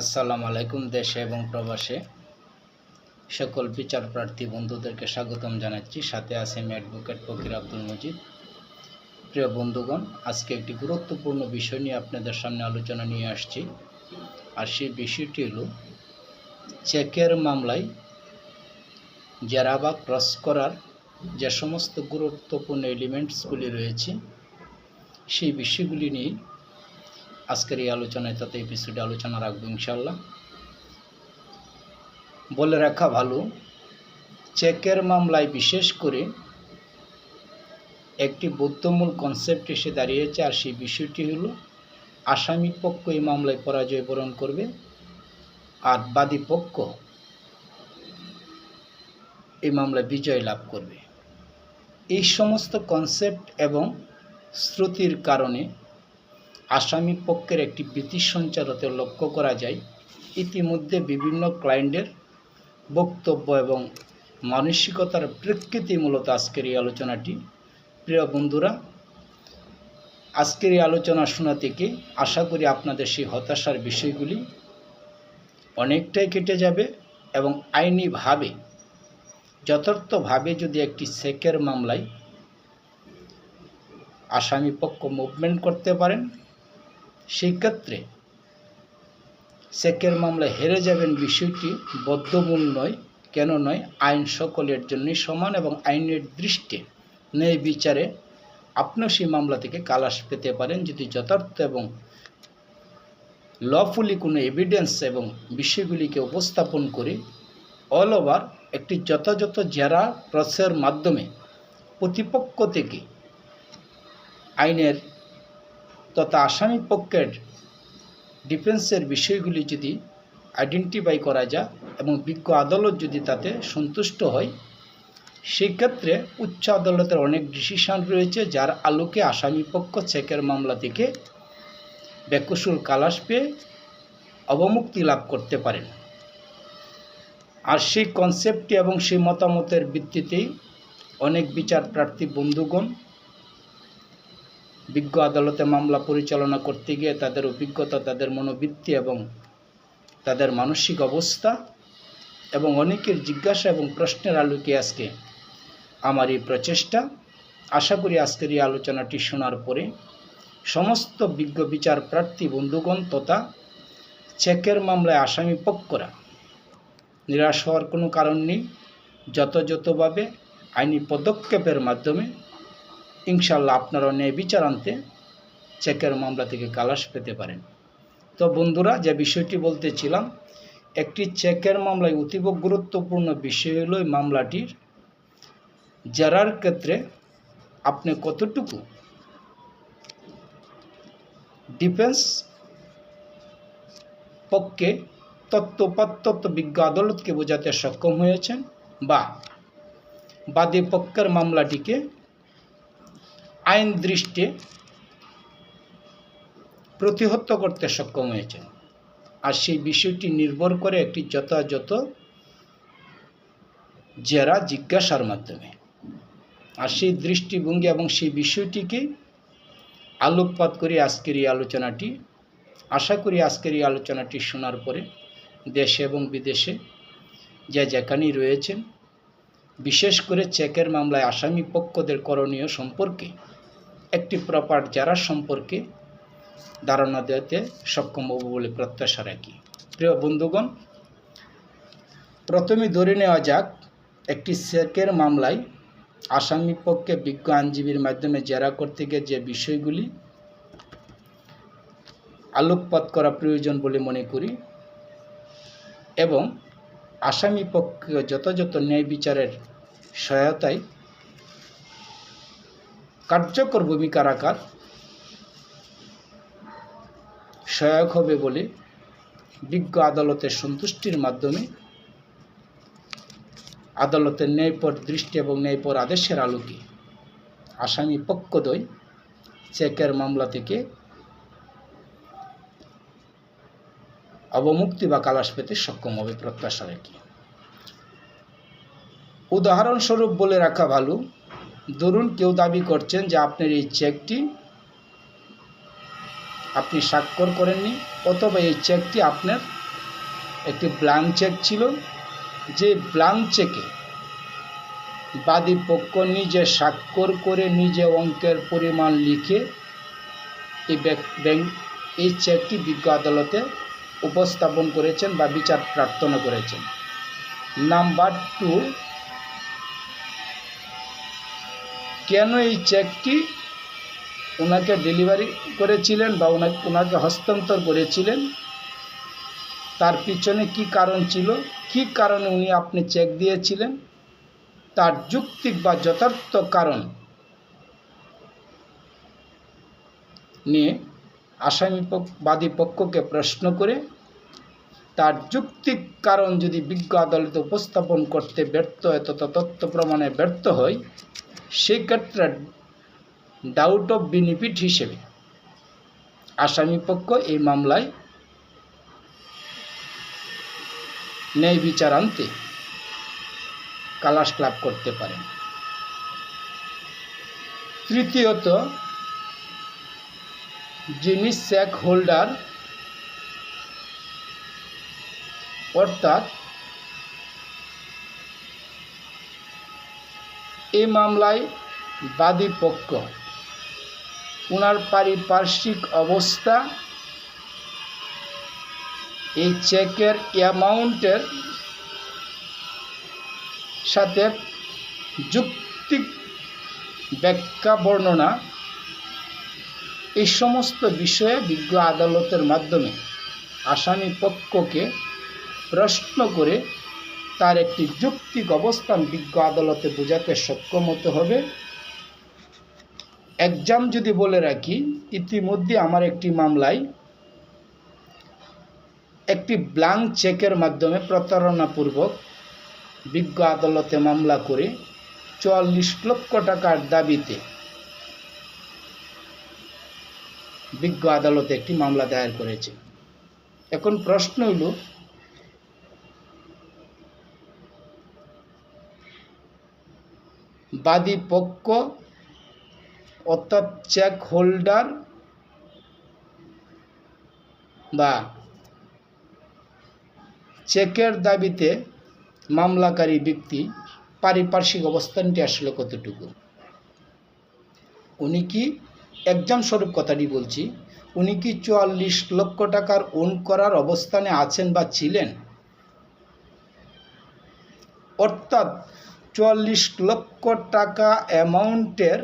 আসসালামু আলাইকুম দেশে এবং প্রবাসে। সকল বিচার প্রার্থী বন্ধুদেরকে স্বাগতম জানাচ্ছি। সাথে আছে অ্যাডভোকেট ফকির আব্দুল মজিদ। প্রিয় বন্ধুগণ, আজকে একটি গুরুত্বপূর্ণ বিষয় নিয়ে আপনাদের সামনে আলোচনা নিয়ে আসছি। আর সেই বিষয়টি হল, চেকের মামলায় জেরা বা ক্রস করার যে সমস্ত গুরুত্বপূর্ণ এলিমেন্টসগুলি রয়েছে, সেই বিষয়গুলি নিয়ে আজকের এই আলোচনায় তাতে এপিসোডে আলোচনা রাখব ইনশাল্লাহ বলে রাখা ভালো, চেকের মামলায় বিশেষ করে একটি বৌদ্ধমূল কনসেপ্ট এসে দাঁড়িয়েছে আর সেই বিষয়টি হলো, আসামি পক্ষ এই মামলায় পরাজয় বরণ করবে আর বাদী পক্ষ এই মামলায় বিজয় লাভ করবে। এই সমস্ত কনসেপ্ট এবং শ্রুতির কারণে আসামি পক্ষের একটি সঞ্চার হতে লক্ষ্য করা যায়, ইতিমধ্যে বিভিন্ন ক্লায়েন্টের বক্তব্য এবং মানসিকতার প্রেক্ষিতে মূলত আজকের এই আলোচনাটি। প্রিয় বন্ধুরা, আজকের এই আলোচনা শোনা থেকে আশা করি আপনাদের সেই হতাশার বিষয়গুলি অনেকটাই কেটে যাবে এবং আইনিভাবে যথার্থভাবে যদি একটি সেকের মামলায় আসামি পক্ষ মুভমেন্ট করতে পারেন সেই ক্ষেত্রে সেকের মামলায় হেরে যাবেন বিষয়টি বদ্ধমূল নয়, কেন নয়? আইন সকলের জন্যই সমান এবং আইনের দৃষ্টি ন্যায় বিচারে আপনিও সেই মামলা থেকে কালাস পেতে পারেন। যদি যথার্থ এবং লফুলি কোনো এভিডেন্স এবং বিষয়গুলিকে উপস্থাপন করে অল ওভার একটি যথাযথ জেরা প্রসেসের মাধ্যমে প্রতিপক্ষ থেকে আইনের তথা আসামি পক্ষের ডিফেন্সের বিষয়গুলি যদি আইডেন্টিফাই করা যায় এবং বিজ্ঞ আদালত যদি তাতে সন্তুষ্ট হয়, সেই ক্ষেত্রে উচ্চ আদালতের অনেক ডিসিশন রয়েছে যার আলোকে আসামি পক্ষ চেকের মামলা থেকে বেকসুল কালাস পেয়ে অবমুক্তি লাভ করতে পারেন আর সেই কনসেপ্টটি এবং সেই মতামতের ভিত্তিতেই অনেক বিচার প্রার্থী বন্ধুগণ বিজ্ঞ আদালতে মামলা পরিচালনা করতে গিয়ে তাদের অভিজ্ঞতা, তাদের মনোবৃত্তি এবং তাদের মানসিক অবস্থা এবং অনেকের জিজ্ঞাসা এবং প্রশ্নের আলোকে আজকে আমার এই প্রচেষ্টা। আশা করি আজকের এই আলোচনাটি শোনার পরে সমস্ত বিজ্ঞ বিচার প্রার্থী, বন্ধুগণ তথা চেকের মামলায় আসামি পক্ষরা নিরাশ হওয়ার কোনো কারণ নেই। যথাযথভাবে আইনি পদক্ষেপের মাধ্যমে ইনশাল্লাহ আপনারা ন্যায় বিচার আনতে চেকের মামলা থেকে কালাস পেতে পারেন। তো বন্ধুরা, যে বিষয়টি বলতেছিলাম, একটি চেকের মামলায় অতীব গুরুত্বপূর্ণ বিষয় হলো মামলাটির জেরার ক্ষেত্রে আপনি কতটুকু ডিফেন্স পক্ষে তত্ত্বপাত্তত্ব বিজ্ঞ আদালতকে বোঝাতে সক্ষম হয়েছেন বা বাদী পক্ষের মামলাটিকে আইন দৃষ্টি প্রতিহত করতে সক্ষম হয়েছেন। আর সেই বিষয়টি নির্ভর করে একটি যথাযথ জেরা জিজ্ঞাসার মাধ্যমে। আর সেই দৃষ্টিভঙ্গি এবং সেই বিষয়টিকে আলোকপাত করে আজকের এই আলোচনাটি, আশা করি আজকের এই আলোচনাটি শোনার পরে দেশে এবং বিদেশে যে যেখানেই রয়েছেন, বিশেষ করে চেকের মামলায় আসামি পক্ষদের করণীয় সম্পর্কে একটি প্রপার যারা সম্পর্কে ধারণা দেওয়াতে সক্ষম হব বলে প্রত্যাশা রাখি। প্রিয় বন্ধুগণ, প্রথমে ধরে নেওয়া যাক, একটি চেকের মামলায় আসামি পক্ষে বিজ্ঞ আইনজীবীর মাধ্যমে জেরা করতে গিয়ে যে বিষয়গুলি আলোকপাত করা প্রয়োজন বলে মনে করি এবং আসামি পক্ষে যথাযথ ন্যায় বিচারের সহায়তায় কার্যকর ভূমিকা রাখার সহায়ক হবে বলে বিজ্ঞ আদালতের সন্তুষ্টির মাধ্যমে আদালতের ন্যায়পর দৃষ্টি এবং ন্যায়পর আদেশের আলোকে আসামি পক্ষদ্বয় চেকের মামলা থেকে অবমুক্তি বা কালাস পেতে সক্ষম হবে প্রত্যাশা রাখি। উদাহরণস্বরূপ বলে রাখা ভালো ধরুন কেউ দাবি করছেন যে আপনার এই চেকটি আপনি স্বাক্ষর করেননি, অথবা এই চেকটি আপনার একটি ব্লাঙ্ক চেক ছিল, যে ব্লাঙ্ক চেকে বাদী পক্ষ নিজে স্বাক্ষর করে নিজে অঙ্কের পরিমাণ লিখে এই ব্যাক- এই চেকটি বিজ্ঞ আদালতে উপস্থাপন করেছেন বা বিচার প্রার্থনা করেছেন। নাম্বার টু কেন এই চেকটি ওনাকে ডেলিভারি করেছিলেন বা ওনাকে ওনাকে হস্তান্তর করেছিলেন? তার পিছনে কি কারণ ছিল? কি কারণে উনি আপনি চেক দিয়েছিলেন? তার যুক্তিক বা যথার্থ কারণ নিয়ে আসামি বাদী পক্ষকে প্রশ্ন করে তার যুক্তিক কারণ যদি বিজ্ঞ আদালতে উপস্থাপন করতে ব্যর্থ হয় তথা তথ্য প্রমাণে ব্যর্থ হয় সেই ক্ষেত্রে ডাউট অফ বেনিফিট হিসেবে আসামি পক্ষ এই মামলায় ন্যায় বিচার আনতে কালাস ক্লাব করতে পারেন। তৃতীয়ত, যিনি স্যাক হোল্ডার অর্থাৎ এই মামলায় বাদী পক্ষ ওনার পারিপার্শ্বিক অবস্থা, এই চেকের অ্যামাউন্টের সাথে যুক্তিক ব্যাখ্যা, বর্ণনা, এই সমস্ত বিষয়ে বিজ্ঞ আদালতের মাধ্যমে আসামি পক্ষকে প্রশ্ন করে তার একটি যুক্তিক অবস্থান বিজ্ঞ আদালতে বোঝাতে সক্ষম হতে হবে। এক্সাম যদি বলে রাখি, ইতিমধ্যে আমার একটি মামলায় একটি ব্লাঙ্ক চেকের মাধ্যমে প্রতারণাপূর্বক বিজ্ঞ আদালতে মামলা করে চুয়াল্লিশ লক্ষ টাকার দাবিতে বিজ্ঞ আদালতে একটি মামলা দায়ের করেছে। এখন প্রশ্ন হইল বাদী পক্ষ অর্থাৎ চেক হোল্ডার বা চেকের দাবিতে মামলাকারী ব্যক্তি পারিপার্শ্বিক অবস্থানটি আসলে কতটুকু? উনি কি এক্সাম স্বরূপ কথাটি বলছি, উনি কি চুয়াল্লিশ লক্ষ টাকার ওন করার অবস্থানে আছেন বা ছিলেন? অর্থাৎ চুয়াল্লিশ লক্ষ টাকা অ্যামাউন্টের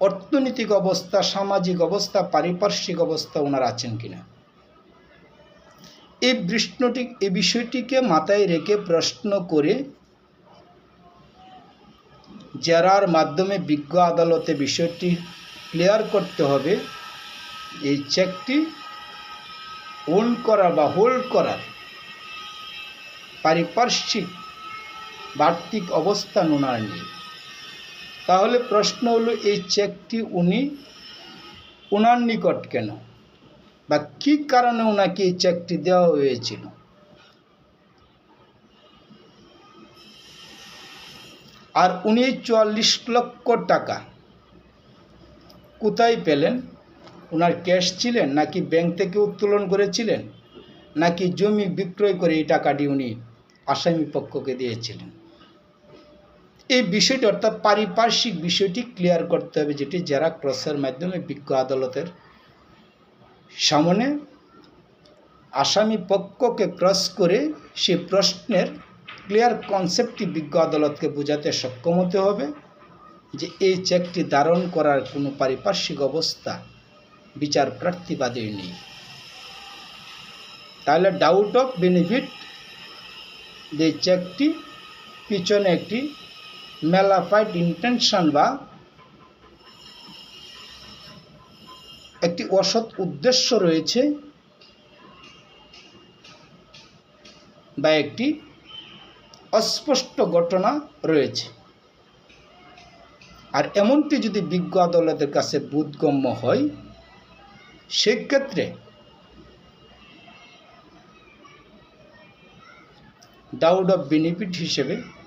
অর্থনৈতিক অবস্থা, সামাজিক অবস্থা, পারিপার্শ্বিক অবস্থা ওনার আছেন কিনা? এই প্রশ্নটি, এই বিষয়টিকে মাথায় রেখে প্রশ্ন করে জেরার মাধ্যমে বিজ্ঞ আদালতে বিষয়টি ক্লিয়ার করতে হবে। এই চেকটি ওন করা বা হোল্ড করার পারিপার্শ্বিক বার্তিক অবস্থান ওনার নেই। তাহলে প্রশ্ন হলো, এই চেকটি উনি ওনার নিকট কেন? বা কী কারণে ওনাকে এই চেকটি দেওয়া হয়েছিল? আর উনি চুয়াল্লিশ লক্ষ টাকা কোথায় পেলেন? ওনার ক্যাশ ছিলেন নাকি ব্যাংক থেকে উত্তোলন করেছিলেন? নাকি জমি বিক্রয় করে এই টাকাটি উনি আসামি পক্ষকে দিয়েছিলেন? এই বিষয়টি অর্থাৎ পারিপার্শ্বিক বিষয়টি ক্লিয়ার করতে হবে, যেটি যারা ক্রসের মাধ্যমে বিজ্ঞ আদালতের সামনে আসামি পক্ষকে ক্রস করে সে প্রশ্নের ক্লিয়ার কনসেপ্টটি বিজ্ঞ আদালতকে বোঝাতে সক্ষম হতে হবে যে এই চেকটি ধারণ করার কোনো পারিপার্শ্বিক অবস্থা বিচার প্রার্থীবাদীর নেই। তাহলে ডাউট অফ বেনিফিট যে চেকটি পিছনে একটি মেলাফাইড ইন্টেনশন বা একটি অসৎ উদ্দেশ্য রয়েছে বা একটি অস্পষ্ট ঘটনা রয়েছে। আর এমনটি যদি বিজ্ঞ আদালতের কাছে বোধগম্য হয়, সেক্ষেত্রে ডাউট অফ বেনিফিট হিসেবে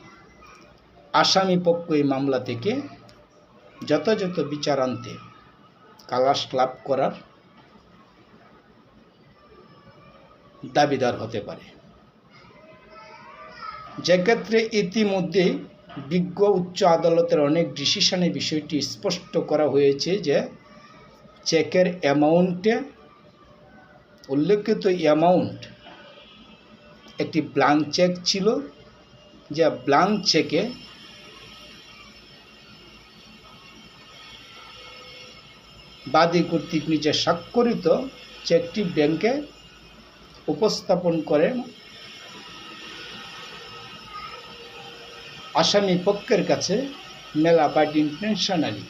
আসামি পক্ষ এই মামলা থেকে যথাযথ বিচার আনতে কালাস ক্লাব করার দাবিদার হতে পারে। যে ক্ষেত্রে ইতিমধ্যেই বিজ্ঞ উচ্চ আদালতের অনেক ডিসিশনে বিষয়টি স্পষ্ট করা হয়েছে যে চেকের অ্যামাউন্টে উল্লেখিত অ্যামাউন্ট একটি ব্লাঙ্ক চেক ছিল, যা ব্লাঙ্ক চেকে বাদী কর্তৃক নিচে স্বাক্ষরিত চেকটি ব্যাংকে উপস্থাপন করে আসামি পক্ষের কাছে মেলা বা ইন্টেনশনালি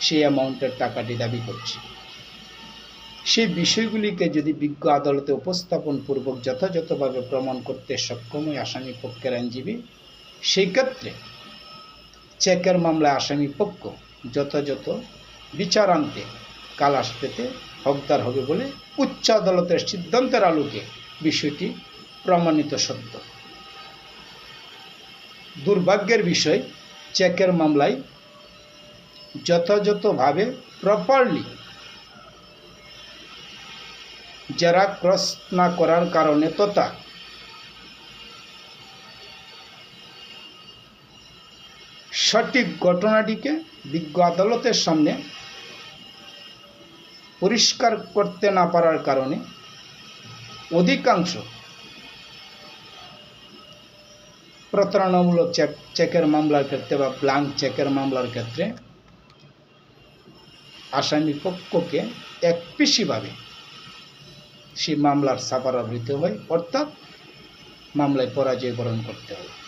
সেই অ্যামাউন্টের টাকাটি দাবি করছে। সেই বিষয়গুলিকে যদি বিজ্ঞ আদালতে উপস্থাপন পূর্বক যথাযথভাবে প্রমাণ করতে সক্ষম হয় আসামি পক্ষের আইনজীবী, সেই ক্ষেত্রে চেকের মামলায় আসামি পক্ষ যথাযথ বিচার আনতে কালাস পেতে হকদার হবে বলে উচ্চ আদালতের সিদ্ধান্তের আলোকে বিষয়টি প্রমাণিত সত্য। দুর্ভাগ্যের বিষয়, চেকের মামলায় যথাযথভাবে প্রপারলি যারা ক্রস না করার কারণে তথা সঠিক ঘটনাটিকে বিজ্ঞ আদালতের সামনে পরিষ্কার করতে না পারার কারণে অধিকাংশ প্রতারণামূলক চেক, চেকের মামলার ক্ষেত্রে বা ব্লাঙ্ক চেকের মামলার ক্ষেত্রে আসামি পক্ষকে একপিসিভাবে সেই মামলার সাপারা হইতে হয়, অর্থাৎ মামলায় পরাজয় বরণ করতে হয়।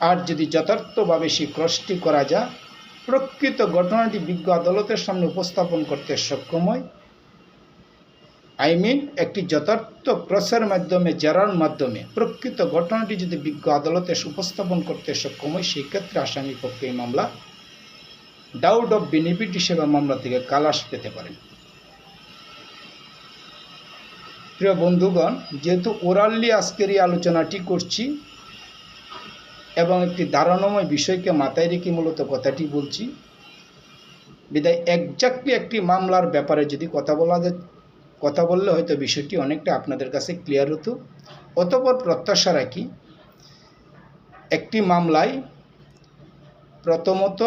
আর যদি যথার্থভাবে সেই ক্রসটি করা যায়, প্রকৃত ঘটনাটি বিজ্ঞ আদালতের সামনে উপস্থাপন করতে সক্ষম হয়। আই মিন একটি যথার্থ ক্রসের মাধ্যমে, জেরার মাধ্যমে প্রকৃত ঘটনাটি যদি বিজ্ঞ আদালতে উপস্থাপন করতে সক্ষম হয়, সেই ক্ষেত্রে আসামি পক্ষে এই মামলা ডাউট অফ বেনিফিট হিসেবে মামলা থেকে কালাস পেতে পারেন। প্রিয় বন্ধুগণ, যেহেতু ওরাল্লি আজকের এই আলোচনাটি করছি এবং একটি ধারণাময় বিষয়কে মাথায় রেখে মূলত কথাটি বলছি। বিদায় একজাক্টলি একটি মামলার ব্যাপারে যদি কথা বলা যায়, কথা বললে হয়তো বিষয়টি অনেকটা আপনাদের কাছে ক্লিয়ার হতো। অতপর প্রত্যাশা রাখি, একটি মামলায় প্রথমত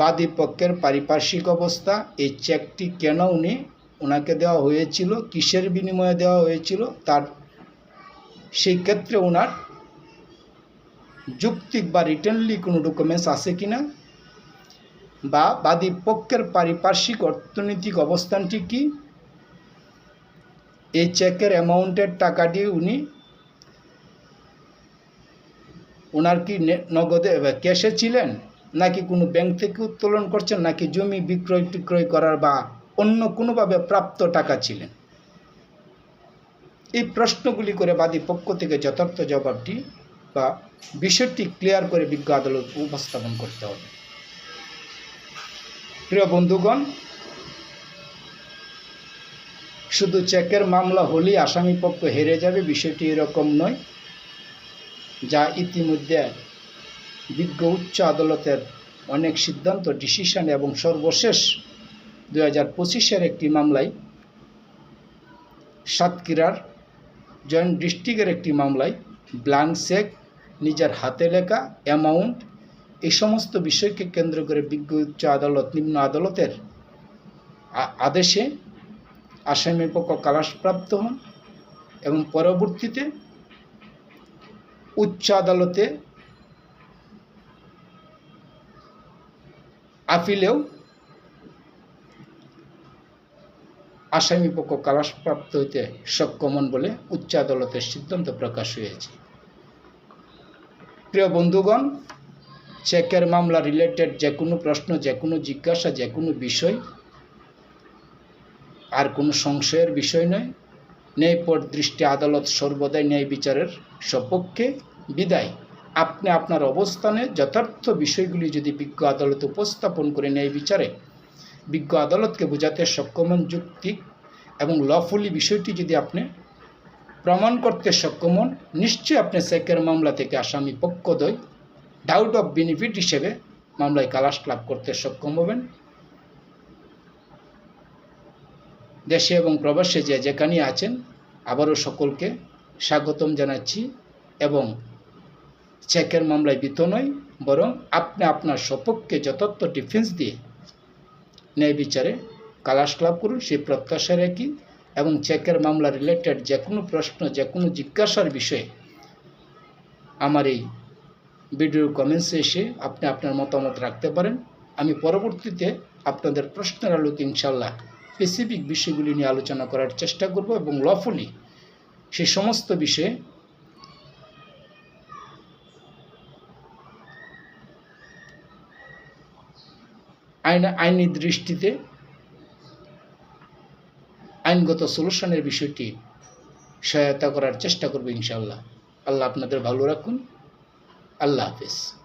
বাদী পক্ষের পারিপার্শ্বিক অবস্থা, এই চেকটি কেন উনি ওনাকে দেওয়া হয়েছিল, কিসের বিনিময়ে দেওয়া হয়েছিল, তার, সেই ক্ষেত্রে ওনার যুক্তিক বা রিটেনলি কোনো ডকুমেন্টস আছে কি না বা বাদী পক্ষের পারিপার্শ্বিক অর্থনৈতিক অবস্থানটি কি? এই চেকের অ্যামাউন্টের টাকাটি উনি ওনার কি নগদে ক্যাশে ছিলেন? নাকি কোনো ব্যাংক থেকে উত্তোলন করছেন? নাকি জমি বিক্রয় টিক্রয় করার বা অন্য কোনোভাবে প্রাপ্ত টাকা ছিলেন? এই প্রশ্নগুলি করে বাদী পক্ষ থেকে যথার্থ জবাবটি বা বিষয়টি ক্লিয়ার করে বিজ্ঞ আদালত উপস্থাপন করতে হবে। প্রিয় বন্ধুগণ, শুধু চেকের মামলা হলেই আসামি পক্ষ হেরে যাবে, বিষয়টি এরকম নয়, যা ইতিমধ্যে বিজ্ঞ উচ্চ আদালতের অনেক সিদ্ধান্ত ডিসিশন এবং সর্বশেষ দুই হাজার পঁচিশের একটি মামলায় সাতক্ষীরার জয়েন্ট ডিস্ট্রিক্টের একটি মামলায় ব্লাঙ্ক চেক নিজের হাতে লেখা অ্যামাউন্ট এই সমস্ত বিষয়কে কেন্দ্র করে বিজ্ঞ উচ্চ আদালত, নিম্ন আদালতের আদেশে আসামি পক্ষ কালাসপ্রাপ্ত হন এবং পরবর্তীতে উচ্চ আদালতে আপিলেও আসামি পক্ষ কালাসপ্রাপ্ত হইতে সক্ষম বলে উচ্চ আদালতের সিদ্ধান্ত প্রকাশ হয়েছে। প্রিয় বন্ধুগণ, চেকের মামলা রিলেটেড যে কোনো প্রশ্ন যে কোনো জিজ্ঞাসা যে কোনো বিষয়, আর কোনো সংশয়ের বিষয় নয়। ন্যায়পর দৃষ্টি আদালত সর্বদাই ন্যায় বিচারের সপক্ষে বিদায়। আপনি আপনার অবস্থানে যথার্থ বিষয়গুলি যদি বিজ্ঞ আদালতে উপস্থাপন করে ন্যায় বিচারে, বিজ্ঞ আদালতকে বোঝাতে সক্ষম যুক্তি এবং লফুলি বিষয়টি যদি আপনি প্রমাণ করতে সক্ষম হন, নিশ্চয়ই আপনি সেকের মামলা থেকে আসামি পক্ষদ্বয় ডাউট অফ বেনিফিট হিসেবে মামলায় কালাস লাভ করতে সক্ষম হবেন। দেশে এবং প্রবাসে যে যেখানে আছেন, আবারও সকলকে স্বাগতম জানাচ্ছি এবং চেকের মামলায় বিত নয় বরং আপনি আপনার সপক্ষে যথার্থ ডিফেন্স দিয়ে ন্যায় বিচারে কালাস লাভ করুন, সেই প্রত্যাশা রাখি এবং চেকের মামলা রিলেটেড যে কোনো প্রশ্ন যে কোনো জিজ্ঞাসার বিষয়ে আমার এই ভিডিওর কমেন্টসে এসে আপনি আপনার মতামত রাখতে পারেন। আমি পরবর্তীতে আপনাদের প্রশ্নের আলোকে ইনশাল্লাহ স্পেসিফিক বিষয়গুলি নিয়ে আলোচনা করার চেষ্টা করব এবং লফলি সেই সমস্ত বিষয়ে আইন, আইনি দৃষ্টিতে আইনগত সলিউশনের বিষয়টি সহায়তা করার চেষ্টা করবে ইনশাআল্লাহ। আল্লাহ আপনাদের ভালো রাখুন। আল্লাহ হাফেজ।